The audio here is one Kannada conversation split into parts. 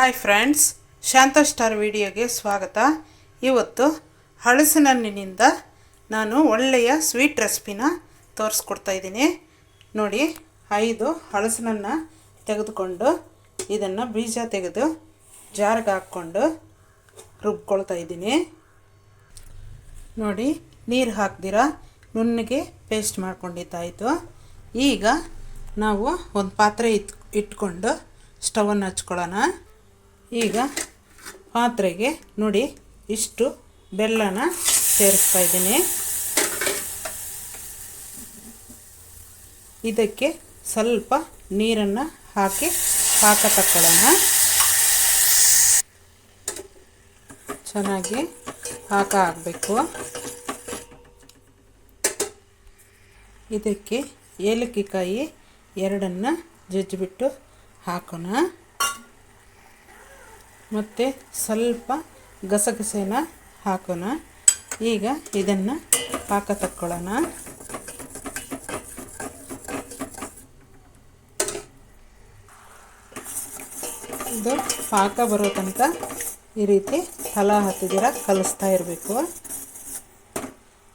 ಹಾಯ್ ಫ್ರೆಂಡ್ಸ್ ಶಾಂತ ಸ್ಟಾರ್ ವಿಡಿಯೋಗೆ ಸ್ವಾಗತ. ಇವತ್ತು ಹಳಸಿನಿಂದ ನಾನು ಒಳ್ಳೆಯ ಸ್ವೀಟ್ ರೆಸಿಪಿನ ತೋರಿಸ್ಕೊಡ್ತಾ ಇದ್ದೀನಿ. ನೋಡಿ, ಐದು ಹಳಸಿನನ್ನು ತೆಗೆದುಕೊಂಡು ಇದನ್ನು ಬೀಜ ತೆಗೆದು ಜಾರಿಗೆ ಹಾಕ್ಕೊಂಡು ರುಬ್ಕೊಳ್ತಾ ಇದ್ದೀನಿ. ನೋಡಿ, ನೀರು ಹಾಕ್ದಿರ? ನುಣ್ಣಗೆ ಪೇಸ್ಟ್ ಮಾಡ್ಕೊಂಡಿದ್ದಾಯಿತು. ಈಗ ನಾವು ಒಂದು ಪಾತ್ರೆ ಇಟ್ ಇಟ್ಕೊಂಡು ಸ್ಟವನ್ನು ಹಚ್ಕೊಳ್ಳೋಣ. ಈಗ ಪಾತ್ರೆಗೆ ನೋಡಿ ಇಷ್ಟು ಬೆಲ್ಲನ ಸೇರಿಸ್ತಾ ಇದ್ದೀನಿ. ಇದಕ್ಕೆ ಸ್ವಲ್ಪ ನೀರನ್ನು ಹಾಕಿ ಪಾಕ ತಕ್ಕೊಳ್ಳೋಣ ಚೆನ್ನಾಗಿ ಪಾಕ ಆಗಬೇಕು. ಇದಕ್ಕೆ ಏಲಕ್ಕಿಕಾಯಿ ಎರಡನ್ನು ಜಜ್ಜಿಬಿಟ್ಟು ಹಾಕೋಣ. ಮತ್ತು ಸ್ವಲ್ಪ ಗಸಗಸೆನ ಹಾಕೋಣ. ಈಗ ಇದನ್ನು ಪಾಕ ತಕ್ಕೊಳ್ಳೋಣ. ಇದು ಪಾಕ ಬರೋ ತನಕ ಈ ರೀತಿ ತಲ ಹತ್ತಿದಿರ ಕಲಿಸ್ತಾ ಇರಬೇಕು.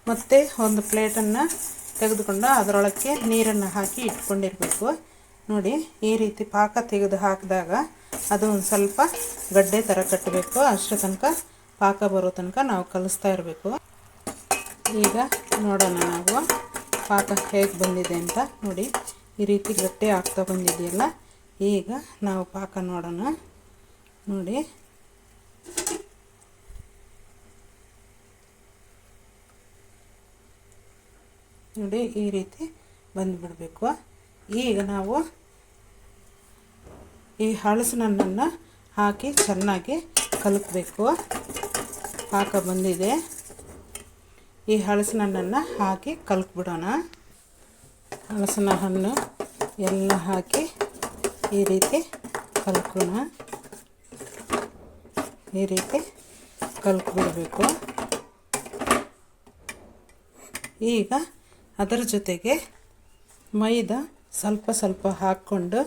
ಮತ್ತು ಒಂದು ಪ್ಲೇಟನ್ನು ತೆಗೆದುಕೊಂಡು ಅದರೊಳಕ್ಕೆ ನೀರನ್ನು ಹಾಕಿ ಇಟ್ಕೊಂಡಿರಬೇಕು. ನೋಡಿ, ಈ ರೀತಿ ಪಾಕ ತೆಗೆದು ಹಾಕಿದಾಗ ಅದು ಒಂದು ಸ್ವಲ್ಪ ಗಡ್ಡೆ ಥರ ಕಟ್ಟಬೇಕು. ಅಷ್ಟರ ತನಕ ಪಾಕ ಬರೋ ತನಕ ನಾವು ಕಲಿಸ್ತಾ ಇರಬೇಕು. ಈಗ ನೋಡೋಣ ನಾವು ಪಾಕ ಹೇಗೆ ಬಂದಿದೆ ಅಂತ ನೋಡಿ. ಈ ರೀತಿ ಗಟ್ಟಿ ಆಗ್ತಾ ಬಂದಿದೆಯಲ್ಲ? ಈಗ ನಾವು ಪಾಕ ನೋಡೋಣ. ನೋಡಿ. ನೋಡಿ, ಈ ರೀತಿ ಬಂದುಬಿಡಬೇಕು. ಈಗ ನಾವು ಈ ಹಲಸಿನಣ್ಣನ್ನು ಹಾಕಿ ಚೆನ್ನಾಗಿ ಕಲಕಬೇಕು. ಪಾಕ ಬಂದಿದೆ. ಈ ಹಲಸಿನಣ್ಣನ್ನು ಹಾಕಿ ಕಲಕ್ಬಿಡೋಣ. ಹಲಸಿನ ಹಣ್ಣು ಎಲ್ಲ ಹಾಕಿ ಈ ರೀತಿ ಕಲ್ಕೋಣ. ಈ ರೀತಿ ಕಲ್ಕ್ಬಿಡಬೇಕು. ಈಗ ಅದರ ಜೊತೆಗೆ ಮೈದಾ ಸ್ವಲ್ಪ ಸ್ವಲ್ಪ ಹಾಕ್ಕೊಂಡು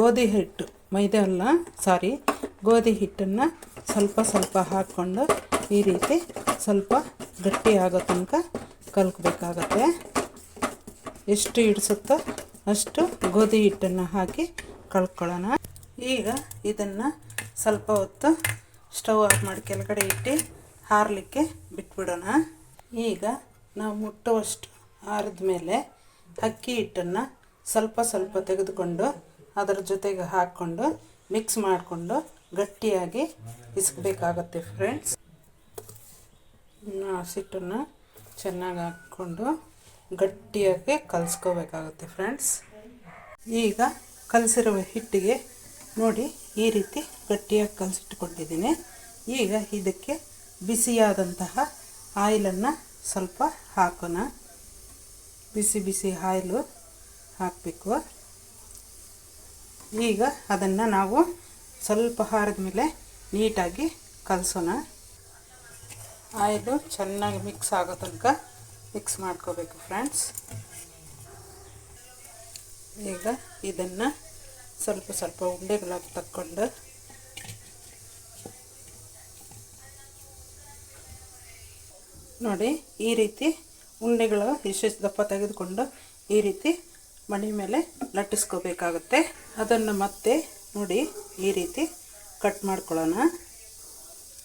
ಗೋಧಿ ಹಿಟ್ಟು, ಮೈದೆ ಅಲ್ಲ ಸಾರಿ ಗೋಧಿ ಹಿಟ್ಟನ್ನು ಸ್ವಲ್ಪ ಸ್ವಲ್ಪ ಹಾಕ್ಕೊಂಡು ಈ ರೀತಿ ಸ್ವಲ್ಪ ಗಟ್ಟಿ ಆಗೋ ತನಕ ಕಲ್ಕಬೇಕಾಗತ್ತೆ. ಎಷ್ಟು ಹಿಡಿಸುತ್ತೋ ಅಷ್ಟು ಗೋಧಿ ಹಿಟ್ಟನ್ನು ಹಾಕಿ ಕಳ್ಕೊಳ್ಳೋಣ ಈಗ ಇದನ್ನು ಸ್ವಲ್ಪ ಹೊತ್ತು ಸ್ಟವ್ ಆಫ್ ಮಾಡಿ ಕೆಳಗಡೆ ಇಟ್ಟು ಹಾರಲಿಕ್ಕೆ ಬಿಟ್ಬಿಡೋಣ. ಈಗ ನಾವು ಮುಟ್ಟುವಷ್ಟು ಮೇಲೆ ಅಕ್ಕಿ ಹಿಟ್ಟನ್ನು ಸ್ವಲ್ಪ ಸ್ವಲ್ಪ ತೆಗೆದುಕೊಂಡು ಅದರ ಜೊತೆಗೆ ಹಾಕ್ಕೊಂಡು ಮಿಕ್ಸ್ ಮಾಡಿಕೊಂಡು ಗಟ್ಟಿಯಾಗಿ ಇಸ್ಕಬೇಕಾಗತ್ತೆ ಫ್ರೆಂಡ್ಸ್ ಹಸಿಟ್ಟನ್ನು ಚೆನ್ನಾಗಿ ಹಾಕ್ಕೊಂಡು ಗಟ್ಟಿಯಾಗಿ ಕಲಿಸ್ಕೋಬೇಕಾಗುತ್ತೆ ಫ್ರೆಂಡ್ಸ್ ಈಗ ಕಲಸಿರುವ ಹಿಟ್ಟಿಗೆ ನೋಡಿ ಈ ರೀತಿ ಗಟ್ಟಿಯಾಗಿ ಕಲಸಿಟ್ಟುಕೊಂಡಿದ್ದೀನಿ ಈಗ ಇದಕ್ಕೆ ಬಿಸಿಯಾದಂತಹ ಆಯಿಲನ್ನು ಸ್ವಲ್ಪ ಹಾಕೋಣ. ಬಿಸಿ ಬಿಸಿ ಆಯಿಲು ಹಾಕಬೇಕು. ಈಗ ಅದನ್ನು ನಾವು ಸ್ವಲ್ಪ ಹಾರದ ಮೇಲೆ ನೀಟಾಗಿ ಕಲಸೋಣ. ಆಯಿಲು ಚೆನ್ನಾಗಿ ಮಿಕ್ಸ್ ಆಗೋ ತನಕ ಮಿಕ್ಸ್ ಮಾಡ್ಕೋಬೇಕು ಫ್ರೆಂಡ್ಸ್. ಈಗ ಇದನ್ನು ಸ್ವಲ್ಪ ಸ್ವಲ್ಪ ಉಂಡೆಗಳಾಗಿ ತಕ್ಕೊಂಡು ನೋಡಿ ಈ ರೀತಿ ಉಂಡೆಗಳು ವಿಶೇಷ ದಪ್ಪ ತೆಗೆದುಕೊಂಡು ಈ ರೀತಿ ಮಣಿ ಮೇಲೆ ಲಟ್ಟಿಸ್ಕೋಬೇಕಾಗುತ್ತೆ. ಅದನ್ನು ಮತ್ತೆ ನೋಡಿ ಈ ರೀತಿ ಕಟ್ ಮಾಡ್ಕೊಳ್ಳೋಣ.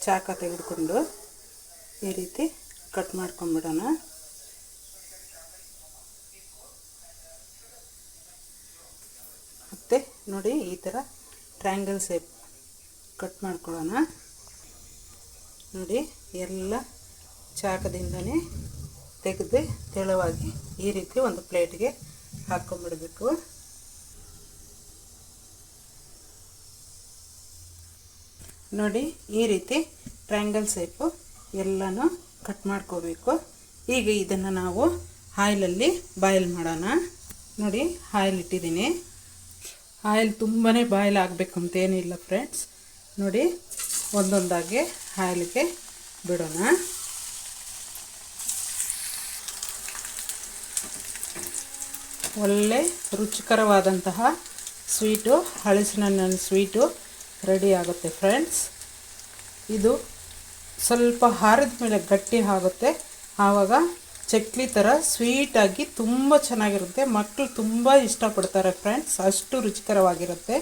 ಚಾಕ ತೆಗೆದುಕೊಂಡು ಈ ರೀತಿ ಕಟ್ ಮಾಡ್ಕೊಂಬಿಡೋಣ. ಮತ್ತು ನೋಡಿ ಈ ಥರ ಟ್ರ್ಯಾಂಗಲ್ ಸೇಪ್ ಕಟ್ ಮಾಡ್ಕೊಳ್ಳೋಣ. ನೋಡಿ ಎಲ್ಲ ಚಾಕದಿಂದನೇ ತೆಗೆದು ತೆಳುವಾಗಿ ಈ ರೀತಿ ಒಂದು ಪ್ಲೇಟ್ಗೆ ಹಾಕ್ಕೊಂಬಿಡಬೇಕು ನೋಡಿ ಈ ರೀತಿ ಟ್ರ್ಯಾಂಗಲ್ ಸೇಪು ಎಲ್ಲನೂ ಕಟ್ ಮಾಡ್ಕೋಬೇಕು. ಈಗ ಇದನ್ನು ನಾವು ಆಯಿಲಲ್ಲಿ ಬಾಯ್ಲ್ ಮಾಡೋಣ. ನೋಡಿ ಆಯಿಲ್ ಇಟ್ಟಿದ್ದೀನಿ. ಆಯಿಲ್ ತುಂಬಾ ಬಾಯ್ಲ್ ಆಗಬೇಕಂತೇನಿಲ್ಲ ಫ್ರೆಂಡ್ಸ್ ನೋಡಿ ಒಂದೊಂದಾಗಿ ಆಯಿಲ್ಗೆ ಬಿಡೋಣ. ಒಳ್ಳೆ ರುಚಿಕರವಾದಂತಹ ಸ್ವೀಟು ಹಳಸಿನ ಸ್ವೀಟು ರೆಡಿ ಆಗುತ್ತೆ ಫ್ರೆಂಡ್ಸ್ ಇದು ಸ್ವಲ್ಪ ಹಾರಿದ ಮೇಲೆ ಗಟ್ಟಿ ಆಗುತ್ತೆ. ಆವಾಗ ಚಕ್ಲಿ ಥರ ಸ್ವೀಟಾಗಿ ತುಂಬ ಚೆನ್ನಾಗಿರುತ್ತೆ. ಮಕ್ಕಳು ತುಂಬ ಇಷ್ಟಪಡ್ತಾರೆ ಫ್ರೆಂಡ್ಸ್ ಅಷ್ಟು ರುಚಿಕರವಾಗಿರುತ್ತೆ.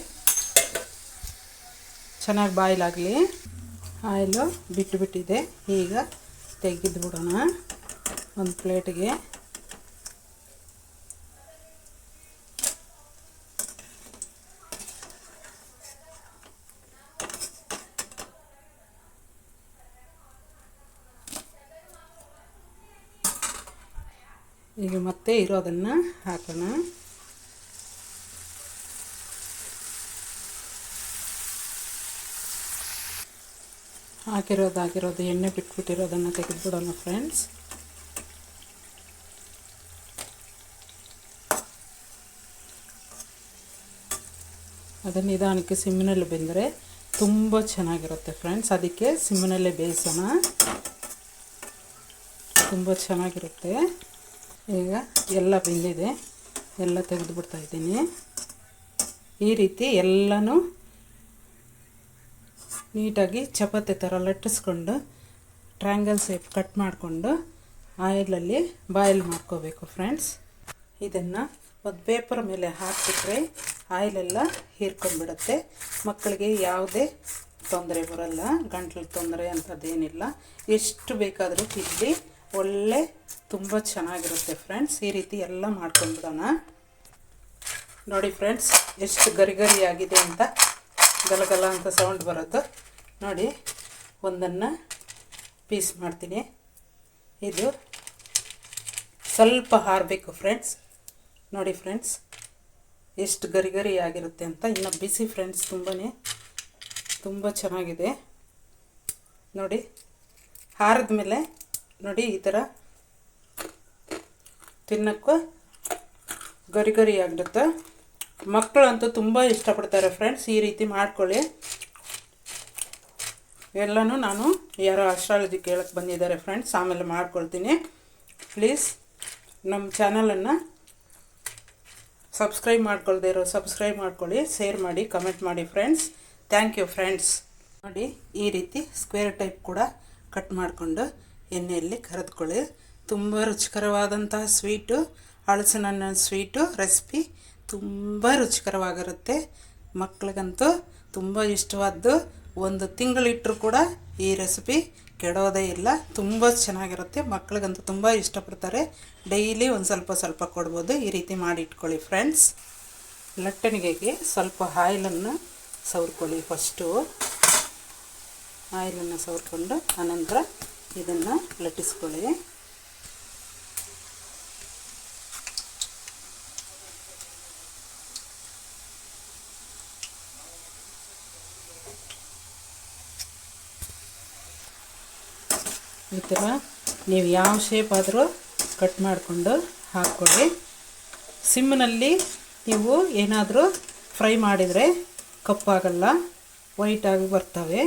ಚೆನ್ನಾಗಿ ಬಾಯ್ಲಾಗಲಿ. ಆಯಿಲು ಬಿಟ್ಟುಬಿಟ್ಟಿದೆ ಈಗ ತೆಗೆದು ಬಿಡೋಣ ಒಂದು ಪ್ಲೇಟ್ಗೆ ಈಗ ಮತ್ತೆ ಇರೋದನ್ನು ಹಾಕೋಣ. ಹಾಕಿರೋದು ಎಣ್ಣೆ ಬಿಟ್ಬಿಟ್ಟಿರೋದನ್ನು ತೆಗೆದುಬಿಡೋಣ ಫ್ರೆಂಡ್ಸ್ ಅದನ್ನು ನಿಧಾನಕ್ಕೆ ಸಿಮ್ಮಿನಲ್ಲಿ ಬೆಂದರೆ ತುಂಬ ಚೆನ್ನಾಗಿರುತ್ತೆ ಫ್ರೆಂಡ್ಸ್ ಅದಕ್ಕೆ ಸಿಮ್ಮಿನಲ್ಲೇ ಬೇಯಿಸೋಣ. ತುಂಬ ಚೆನ್ನಾಗಿರುತ್ತೆ. ಈಗ ಎಲ್ಲ ಬೆಂದಿದೆ. ಎಲ್ಲ ತೆಗೆದುಬಿಡ್ತಾ ಇದ್ದೀನಿ. ಈ ರೀತಿ ಎಲ್ಲನೂ ನೀಟಾಗಿ ಚಪಾತಿ ಥರ ಲಟ್ಟಿಸ್ಕೊಂಡು, ಟ್ರ್ಯಾಂಗಲ್ ಸೇಪ್ ಕಟ್ ಮಾಡಿಕೊಂಡು ಆಯಿಲಲ್ಲಿ ಬಾಯ್ಲ್ ಮಾಡ್ಕೋಬೇಕು ಫ್ರೆಂಡ್ಸ್ ಇದನ್ನು ಒಂದು ಪೇಪರ್ ಮೇಲೆ ಹಾಕಿಬಿಟ್ರೆ ಆಯಿಲೆಲ್ಲ ಹೀರ್ಕೊಂಡ್ಬಿಡುತ್ತೆ. ಮಕ್ಕಳಿಗೆ ಯಾವುದೇ ತೊಂದರೆ ಬರಲ್ಲ. ಗಂಟ್ಲು ತೊಂದರೆ ಅಂಥದ್ದೇನಿಲ್ಲ. ಎಷ್ಟು ಬೇಕಾದರೂ ತಿಂದು ಒಳ್ಳೆ, ತುಂಬ ಚೆನ್ನಾಗಿರುತ್ತೆ ಫ್ರೆಂಡ್ಸ್ ಈ ರೀತಿ ಎಲ್ಲ ಮಾಡ್ಕೊಂಡ್ಬಿಡೋಣ. ನೋಡಿ ಫ್ರೆಂಡ್ಸ್ ಎಷ್ಟು ಗರಿ ಆಗಿದೆ ಅಂತ, ಗಲಗಲ ಅಂತ ಸೌಂಡ್ ಬರೋದು ನೋಡಿ, ಒಂದನ್ನು ಪೀಸ್ ಮಾಡ್ತೀನಿ. ಇದು ಸ್ವಲ್ಪ ಹಾರಬೇಕು ಫ್ರೆಂಡ್ಸ್ ನೋಡಿ ಫ್ರೆಂಡ್ಸ್ ಎಷ್ಟು ಗರಿ ಆಗಿರುತ್ತೆ ಅಂತ. ಇನ್ನು ಬಿಸಿ ಫ್ರೆಂಡ್ಸ್ ತುಂಬಾ ತುಂಬ ಚೆನ್ನಾಗಿದೆ. ನೋಡಿ ಹಾರದ ಮೇಲೆ ನೋಡಿ, ಈ ಥರ ತಿನ್ನೋಕ್ಕೂ ಗರಿ ಗರಿ ಆಗಿರುತ್ತೆ ಮಕ್ಕಳಂತೂ ತುಂಬ ಇಷ್ಟಪಡ್ತಾರೆ ಫ್ರೆಂಡ್ಸ್ ಈ ರೀತಿ ಮಾಡ್ಕೊಳ್ಳಿ. ಎಲ್ಲನೂ ನಾನು ಯಾರೋ ಅಸ್ಟ್ರಾಲಜಿ ಕೇಳಕ್ಕೆ ಬಂದಿದ್ದಾರೆ ಫ್ರೆಂಡ್ಸ್ ಆಮೇಲೆ ಮಾಡ್ಕೊಳ್ತೀನಿ. ಪ್ಲೀಸ್ ನಮ್ಮ ಚಾನಲನ್ನು ಸಬ್ಸ್ಕ್ರೈಬ್ ಮಾಡ್ಕೊಳ್ದೇ ಇರೋ ಸಬ್ಸ್ಕ್ರೈಬ್ ಮಾಡ್ಕೊಳ್ಳಿ ಶೇರ್ ಮಾಡಿ ಕಮೆಂಟ್ ಮಾಡಿ ಫ್ರೆಂಡ್ಸ್ ಥ್ಯಾಂಕ್ ಯು ಫ್ರೆಂಡ್ಸ್ ನೋಡಿ, ಈ ರೀತಿ ಸ್ಕ್ವೇರ್ ಟೈಪ್ ಕೂಡ ಕಟ್ ಮಾಡಿಕೊಂಡು ಎಣ್ಣೆಯಲ್ಲಿ ಕರೆದುಕೊಳ್ಳಿ. ತುಂಬ ರುಚಿಕರವಾದಂತಹ ಸ್ವೀಟು ಹಳಸಿನ ಸ್ವೀಟು, ರೆಸಿಪಿ ತುಂಬ ರುಚಿಕರವಾಗಿರುತ್ತೆ. ಮಕ್ಳಿಗಂತೂ ತುಂಬ ಇಷ್ಟವಾದ್ದು ಒಂದು ತಿಂಗಳಿಟ್ಟರು ಕೂಡ ಈ ರೆಸಿಪಿ ಕೆಡೋದೇ ಇಲ್ಲ. ತುಂಬ ಚೆನ್ನಾಗಿರುತ್ತೆ. ಮಕ್ಳಿಗಂತೂ ತುಂಬ ಇಷ್ಟಪಡ್ತಾರೆ. ಡೈಲಿ ಒಂದು ಸ್ವಲ್ಪ ಸ್ವಲ್ಪ ಕೊಡ್ಬೋದು. ಈ ರೀತಿ ಮಾಡಿ ಇಟ್ಕೊಳ್ಳಿ ಫ್ರೆಂಡ್ಸ್. ಲಟ್ಟಣಿಗೆಗೆ ಸ್ವಲ್ಪ ಆಯಿಲನ್ನು ಸವರ್ಕೊಳ್ಳಿ ಫಸ್ಟು. ಆಯಿಲನ್ನು ಸವರ್ಕೊಂಡು, ಆನಂತರ ಇದನ್ನು ಲಟ್ಟಿಸ್ಕೊಳ್ಳಿ. ಈ ಥರ ನೀವು ಯಾವ ಶೇಪ್ ಆದರೂ ಕಟ್ ಮಾಡಿಕೊಂಡು ಹಾಕ್ಕೊಳ್ಳಿ. ಸಿಮ್ನಲ್ಲಿ ನೀವು ಏನಾದರೂ ಫ್ರೈ ಮಾಡಿದರೆ ಕಪ್ಪಾಗಲ್ಲ ವೈಟಾಗಿ ಬರ್ತವೆ.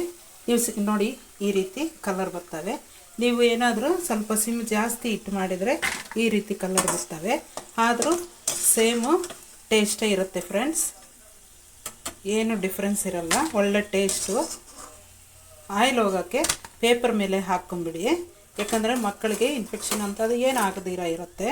ನೀವು ನೋಡಿ, ಈ ರೀತಿ ಕಲರ್ ಬರ್ತವೆ. ನೀವು ಏನಾದರೂ ಸ್ವಲ್ಪ ಸಿಮ್ ಜಾಸ್ತಿ ಇಟ್ಟು ಮಾಡಿದರೆ ಈ ರೀತಿ ಕಲರ್ ಬರ್ತವೆ. ಆದರೂ ಸೇಮು ಟೇಸ್ಟೇ ಇರುತ್ತೆ ಫ್ರೆಂಡ್ಸ್ ಏನು ಡಿಫ್ರೆನ್ಸ್ ಇರಲ್ಲ, ಒಳ್ಳೆ ಟೇಸ್ಟು ಆಯಿಲ್ ಹೋಗೋಕ್ಕೆ ಪೇಪರ್ ಮೇಲೆ ಹಾಕ್ಕೊಂಬಿಡಿ ಯಾಕಂದರೆ ಮಕ್ಕಳಿಗೆ ಇನ್ಫೆಕ್ಷನ್ ಅಂತದ್ದು ಏನು ಆಗದಿರ ಇರುತ್ತೆ.